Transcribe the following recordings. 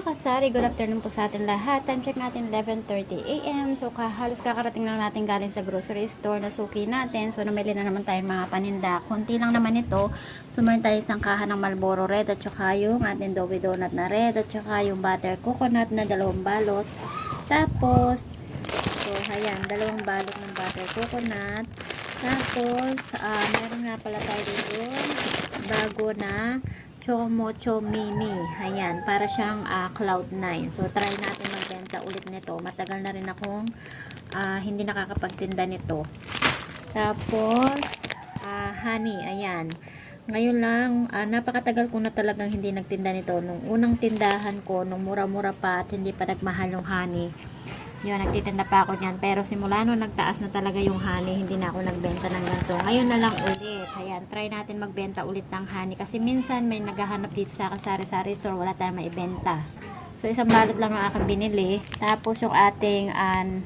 mga kasari, good afternoon po sa atin lahat. Time check natin 11.30 a.m. So halos kakarating lang natin galing sa grocery store na suki natin. So namili na naman tayo mga paninda. Kunti lang naman ito. Sumayin tayo isang kahan ng Marlboro Red at saka yung ating Doby Donut na red at saka yung butter coconut na dalawang balot. Tapos, so ayan, dalawang balot ng butter coconut. Tapos, ah meron nga pala tayo dito bago na Chomocho Mini. Ayan, para siyang ah, Cloud9. So, try natin magbenta ulit nito. Matagal na rin akong ah, hindi nakakapagtinda nito. Tapos, ah, honey, ayan. Ngayon lang, ah, napakatagal ko na talagang hindi nagtinda nito. Nung unang tindahan ko, nung mura-mura pa at hindi pa nagmahal yung honey, yun, nagtitinda pa ako niyan. Pero simula nung nagtaas na talaga yung honey, hindi na ako nagbenta ng ganito. Ngayon na lang ulit. Ayan, try natin magbenta ulit ng honey. Kasi minsan may naghahanap dito sa kasari-sari store, wala tayong maibenta. So, isang balot lang ang aking binili. Tapos yung ating um,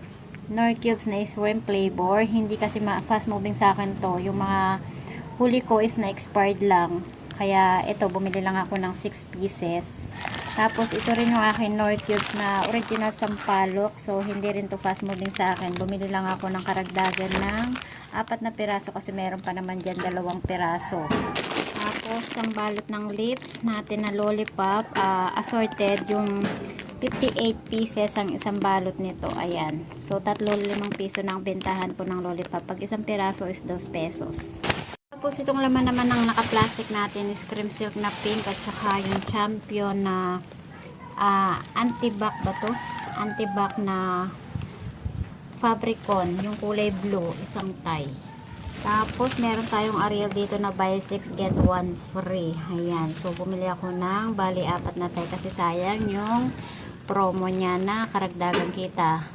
Nor Cubes na shrimp flavor. Hindi kasi fast moving sa akin to. Yung mga huli ko is na expired lang. Kaya ito, bumili lang ako ng 6 pieces. Tapos ito rin yung akin Nor Cubes na original sampalok. So hindi rin to fast moving sa akin. Bumili lang ako ng karagdagan ng apat na piraso kasi meron pa naman dyan dalawang piraso. Tapos ang balot ng lips natin na lollipop ah, assorted yung 58 pieces ang isang balot nito. Ayan. So tatlo limang piso na ang bentahan ko ng lollipop. Pag isang piraso is 2 pesos. Tapos itong laman naman ng naka-plastic natin is cream silk na pink at saka yung champion na ah, anti-back ba to? Anti-back na fabricon, yung kulay blue, isang tie. Tapos meron tayong Ariel dito na buy 6 get 1 free. Ayan. So bumili ako ng bali apat na tie kasi sayang yung promo niya na karagdagan kita.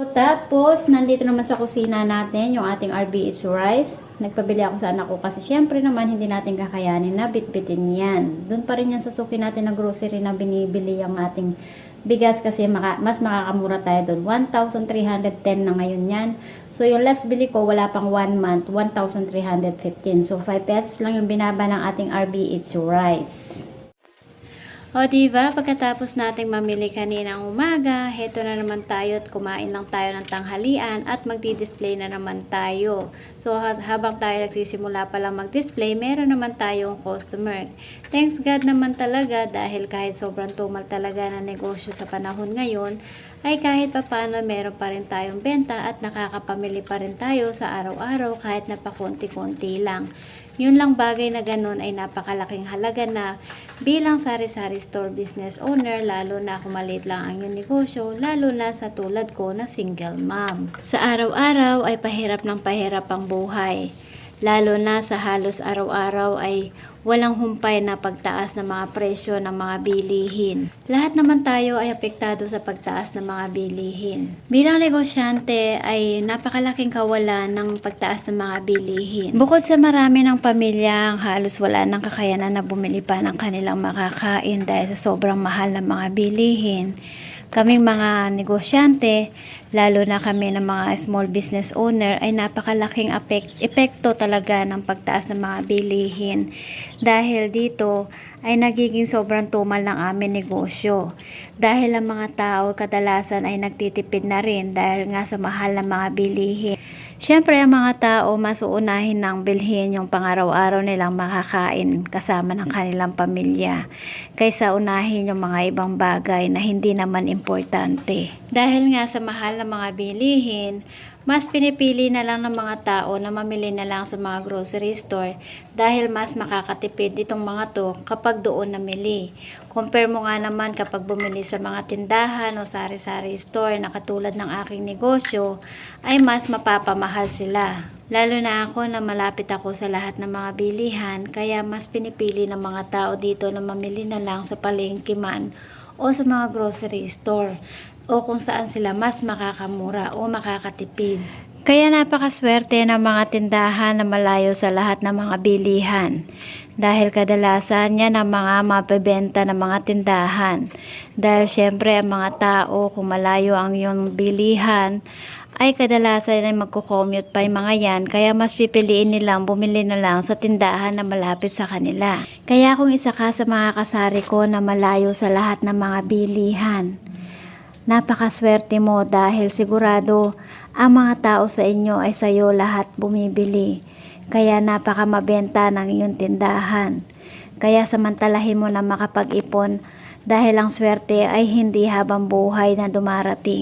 So, tapos, nandito naman sa kusina natin yung ating RBH rice. Nagpabili ako sa anak ko kasi syempre naman hindi natin kakayanin na bitbitin yan. Doon pa rin yan sa suki natin na grocery na binibili yung ating bigas kasi maka, mas makakamura tayo doon. 1,310 na ngayon yan. So, yung last bili ko, wala pang 1 month, 1,315. So, 5 pesos lang yung binaba ng ating RBH rice. O diba, pagkatapos nating mamili kaninang umaga, heto na naman tayo at kumain lang tayo ng tanghalian at magdi-display na naman tayo. So ha- habang tayo nagsisimula pa lang mag-display, meron naman tayong customer. Thanks God naman talaga dahil kahit sobrang tumal talaga na negosyo sa panahon ngayon, ay kahit pa paano meron pa rin tayong benta at nakakapamili pa rin tayo sa araw-araw kahit na pakunti-kunti lang. Yun lang bagay na ganun ay napakalaking halaga na bilang sari-sari store business owner, lalo na kung maliit lang ang iyong negosyo, lalo na sa tulad ko na single mom. Sa araw-araw ay pahirap ng pahirap ang buhay. Lalo na sa halos araw-araw ay walang humpay na pagtaas ng mga presyo ng mga bilihin. Lahat naman tayo ay apektado sa pagtaas ng mga bilihin. Bilang negosyante ay napakalaking kawalan ng pagtaas ng mga bilihin. Bukod sa marami ng pamilya ang halos wala ng kakayanan na bumili pa ng kanilang makakain dahil sa sobrang mahal ng mga bilihin, kaming mga negosyante, lalo na kami ng mga small business owner, ay napakalaking apek- epekto talaga ng pagtaas ng mga bilihin. Dahil dito ay nagiging sobrang tumal ng aming negosyo. Dahil ang mga tao kadalasan ay nagtitipid na rin dahil nga sa mahal ng mga bilihin. Siyempre, ang mga tao mas uunahin ng bilhin yung pangaraw-araw nilang makakain kasama ng kanilang pamilya kaysa unahin yung mga ibang bagay na hindi naman importante. Dahil nga sa mahal ng mga bilihin, mas pinipili na lang ng mga tao na mamili na lang sa mga grocery store dahil mas makakatipid itong mga to kapag doon namili. Compare mo nga naman kapag bumili sa mga tindahan o sari-sari store na katulad ng aking negosyo ay mas mapapamahal sila. Lalo na ako na malapit ako sa lahat ng mga bilihan kaya mas pinipili ng mga tao dito na mamili na lang sa palengke man o sa mga grocery store o kung saan sila mas makakamura o makakatipid. Kaya napakaswerte ng mga tindahan na malayo sa lahat ng mga bilihan dahil kadalasan yan ang mga mapebenta ng mga tindahan. Dahil syempre ang mga tao kung malayo ang iyong bilihan ay kadalasan ay magko-commute pa yung mga yan kaya mas pipiliin nilang bumili na lang sa tindahan na malapit sa kanila. Kaya kung isa ka sa mga kasari ko na malayo sa lahat ng mga bilihan, napakaswerte mo dahil sigurado ang mga tao sa inyo ay sayo lahat bumibili. Kaya napaka mabenta ng iyong tindahan. Kaya samantalahin mo na makapag-ipon dahil ang swerte ay hindi habang buhay na dumarating.